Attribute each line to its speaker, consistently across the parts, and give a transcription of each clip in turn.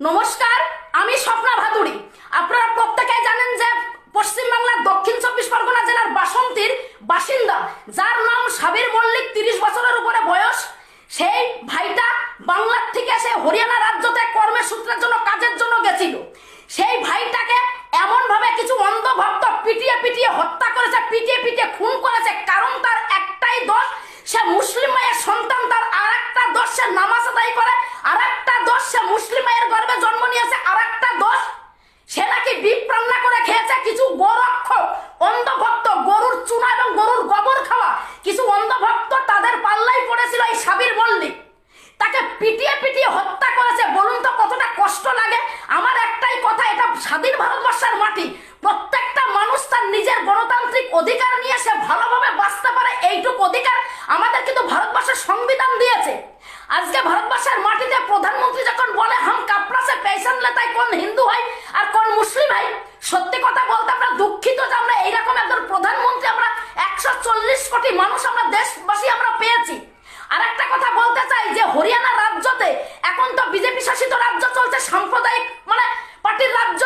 Speaker 1: নমস্কার, আমি স্বপ্না ভাদুড়ি আপনারা প্রত্যেকেই জানেন যে পশ্চিমবাংলার দক্ষিণ চব্বিশ পরগনা জেলার বাসন্তীর বাসিন্দা, যার নাম সাবির মল্লিক, তিরিশ বছরের উপরে বয়স। সেই ভাইটা বাংলার থেকে এসে হরিয়ানা রাজ্যতে কর্মের সূত্রের জন্য কাজের জন্য গেছিল। সেই ভাইটাকে এমন ভাবে কিছু অন্ধভক্ত পিটিয়ে পিটিয়ে হত্যা করেছে, পিটিয়ে পিটিয়ে খুন করেছে, কারণ তার একটাই দোষ সে মুসলিম মায়ের সন্তান তার আর একটা দোষ সে নামাজ আদায় করে আর একটা দোষ সে মুসলিম মায়ের গর্ভে জন্ম নিয়েছে আর একটা দোষ সে নাকি বিপ রান্না করে খেয়েছে কিছু গোরক্ষক অন্ধভক্ত গরুর চুনা এবং গরুর গোবর খাওয়া কিছু অন্ধভক্ত তাদের পাল্লাই পড়েছিল এই সাবির মল্লিক তাকে পিটিয়ে পিটিয়ে হত্যা করেছে বলুন তো কতটা কষ্ট লাগে আমার একটাই কথা এটা স্বাধীন ভারতবর্ষের মাটি প্রত্যেকটা মানুষ তার নিজের গণতান্ত্রিক অধিকার নিয়ে সে ভালোভাবে বাঁচতে পারে এইটুকু অধিকার আমাদের কিন্তু ভারতবর্ষের সংবিধান দিয়েছে আজকে ভারতবর্ষের মাটিতে প্রধানমন্ত্রী যখন বলে হাম কাপড়া সে পেশন লেতাই কোন হিন্দু হয় আর কোন মুসলিম হয় সত্যি কথা বলতে আমরা দুঃখিত যে আমরা এইরকম একজন প্রধানমন্ত্রী আমরা একশো চল্লিশ কোটি মানুষ আমরা দেশবাসী আমরা পেয়েছি আর একটা কথা বলতে চাই যে হরিয়ানা রাজ্যতে এখন তো বিজেপি শাসিত রাজ্য চলছে, সাম্প্রদায়িক মানে পার্টির রাজ্য।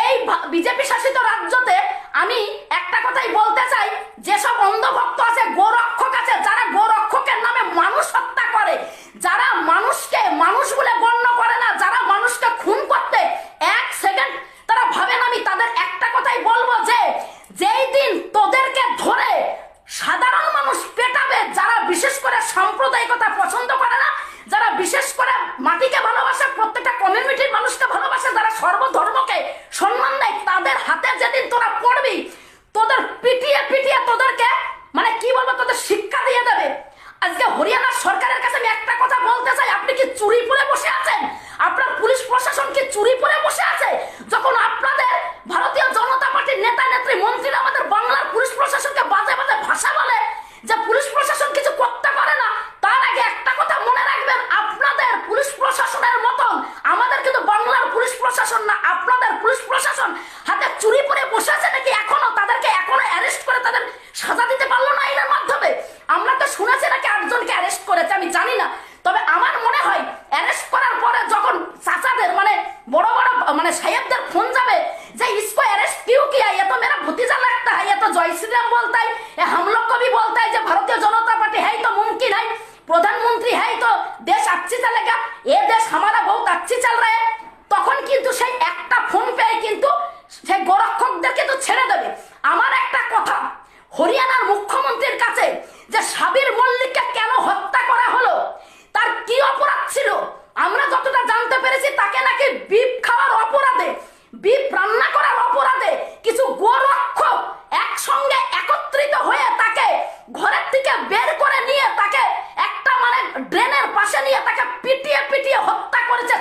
Speaker 1: এই বিজেপি শাসিত রাজ্যতে আমি तो जय श्री राम बोलता है ये हम लोग को भी बोलता है जो भारतीय जनता पार्टी है ही तो मुमकिन है প্রধানমন্ত্রী है ही तो देश अच्छी चलेगा ये देश हमारा बहुत अच्छी चल रहा है তখন কিন্তু সেই একটা ফোন পেয়ে কিন্তু সেই গোরক্ষকদের কিন্তু ছেড়ে দেবে আমার একটা কথা হরিয়ানার মুখ্যমন্ত্রীর কাছে যে সাবির মল্লিককে কেন হত্যা করা হলো তার কি অপরাধ ছিল আমরা যতটা জানতে পেরেছি তাকে নাকি বিপ খাওয়ার অপরাধে বিপ রান্না করার অপরাধে কিছু গোরক্ষক একসঙ্গে একত্রিত হয়ে তাকে ঘরের থেকে বের করে নিয়ে তাকে একটা মানে ড্রেনের পাশে নিয়ে তাকে পিটিয়ে পিটিয়ে হত্যা করেছে।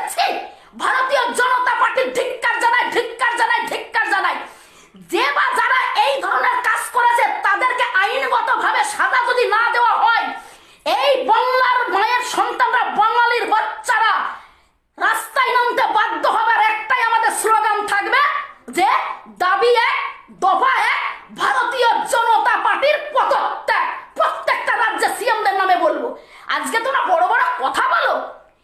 Speaker 1: ভারতীয় জনতা পার্টি ধিক্কার জানায়, ধিক্কার জানায় ধিক্কার জানায় যে বা যারা এই ধরনের কাজ করেছে তাদেরকে আইনগত ভাবে সাজা যদি না দেওয়া হয় এই বাংলার মায়ের সন্তানরা বাঙালির বাচ্চারা রাস্তায় নামতে বাধ্য হবার একটাই আমাদের স্লোগান থাকবে যে দাবি এক দফা এক ভারতীয় জনতা পার্টির পদত্যাগ প্রত্যেকটা রাজ্যে সিএমদের নামে বলব আজকে তোমরা বড় বড় কথা বলো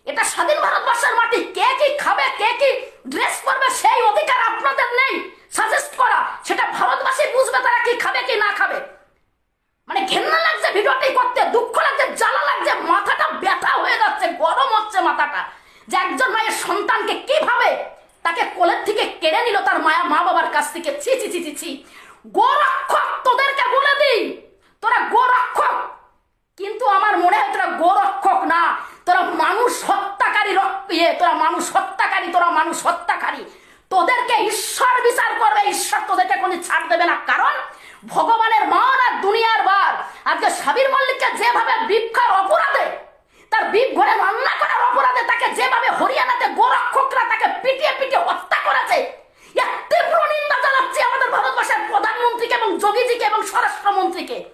Speaker 1: এটা স্বাধীন ভারতবর্ষের মাটি কে কি খাবে কে কি ড্রেস করবে সেই অধিকার আপনাদের নেই সাজেস্ট করা সেটা ভারতবাসী বুঝবে তারা কি খাবে কি না খাবে মানে ঘেন্না লাগছে ভিডিওটি করতে দুঃখ লাগছে জ্বালা লাগছে মাথাটা ব্যথা হয়ে যাচ্ছে গরম হচ্ছে যে একজন মায়ের সন্তানকে কীভাবে তাকে কোলের থেকে কেড়ে নিল তার মায়া মা বাবার কাছ থেকে? ছি ছি ছি ছি ছি। গোরক্ষক তোদেরকে বলে দিই, তোরা গোরক্ষক। কিন্তু আমার মনে হয় তোরা গোরক্ষক না, তোরা মানুষ হত্যাকারী ইয়ে তোরা মানুষ হত্যাকারী, তোরা মানুষ হত্যাকারী। তোদেরকে ঈশ্বর বিচার করবে, ঈশ্বর তোদেরকে কোনো ছাড় দেবে না। কারণ ভগবানের মান আর দুনিয়ার বার আজকে সাবির মল্লিককে যেভাবে বিক্ষার অপরাধে তার বিপ ঘরে রান্না করার অপরাধে তাকে যেভাবে হরিয়ানাতে গোরক্ষকরা তাকে পিটিয়ে পিটিয়ে হত্যা করেছে এর তীব্র নিন্দা জানাচ্ছি আমাদের ভারতবর্ষের প্রধানমন্ত্রীকে এবং যোগীজিকে এবং স্বরাষ্ট্রমন্ত্রীকে।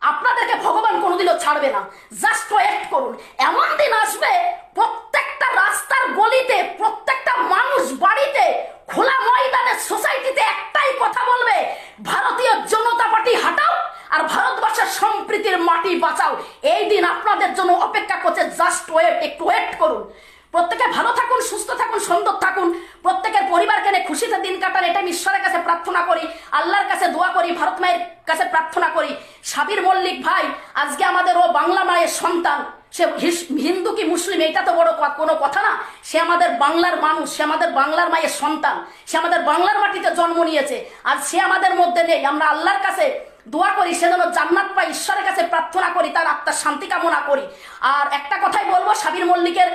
Speaker 1: আপনাদেরকে ভগবান কোনোদিনও ছাড়বে না। জাস্ট ওয়েট করুন। এমন দিন আসবে, প্রত্যেকটা রাস্তার গলিতে, প্রত্যেকটা মানুষ বাড়িতে, খোলা ময়দানে সোসাইটিতে একটাই কথা বলবে, ভারতীয় জনতা পার্টি হাঁটাও আর ভারতবর্ষের সম্প্রীতির মাটি বাঁচাও। এই দিন আপনাদের জন্য অপেক্ষা করছে। জাস্ট ওয়েট একটু ওয়েট করুন। প্রত্যেকে ভালো থাকুন, সুস্থ থাকুন, সুন্দর থাকুন। প্রত্যেকের পরিবারকে নিয়ে খুশিতে দিন কাটান এটা আমি ঈশ্বরের কাছে প্রার্থনা করি, আল্লাহর কাছে দোয়া করি, ভারত মায়ের কাছে প্রার্থনা করি। সাবির মল্লিক ভাই, আজকে আমাদের ও বাংলা মায়ের সন্তান, সে হিন্দু কি মুসলিম এটা তো বড় কোনো কথা না। সে আমাদের বাংলার মানুষ, সে আমাদের বাংলার মায়ের সন্তান, সে আমাদের বাংলার মাটিতে জন্ম নিয়েছে, আর সে আমাদের মধ্যে নেই। আমরা আল্লাহর কাছে দোয়া করি, সে যেন জান্নাত পাই ঈশ্বরের কাছে প্রার্থনা করি, তার আত্মার শান্তি কামনা করি। আর একটা কথাই বলব, সাবির মল্লিকের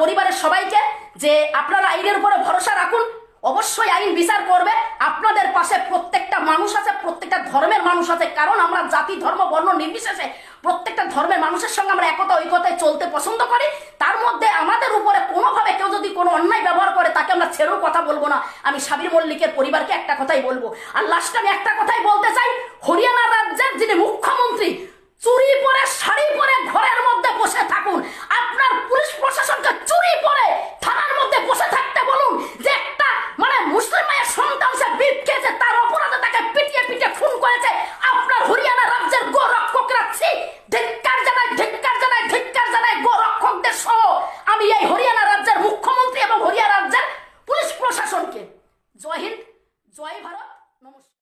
Speaker 1: পরিবারের সবাইকে যে আপনারা আইনের উপরে ভরসা রাখুন, অবশ্যই আইন বিচার করবে। আপনাদের পাশে প্রত্যেকটা মানুষ আছে, প্রত্যেকটা ধর্মের মানুষ আছে। কারণ আমরা জাতি, ধর্ম, বর্ণ নির্বিশেষে প্রত্যেকটা ধর্মের মানুষের সঙ্গে আমরা একতা, ঐকতায় চলতে পছন্দ করি। তার মধ্যে আমাদের উপরে কোনোভাবে কেউ যদি কোনো অন্যায় ব্যবহার করে, তাকে আমরা ছেড়েও কথা বলব না। আমি সাবির মল্লিকের পরিবারকে একটা কথাই বলব। আর লাস্টে আমি একটা কথাই বলতে চাই, হরিয়ানা রাজ্যের যিনি মুখ্যমন্ত্রী, চুরি পরে, শাড়ি পরে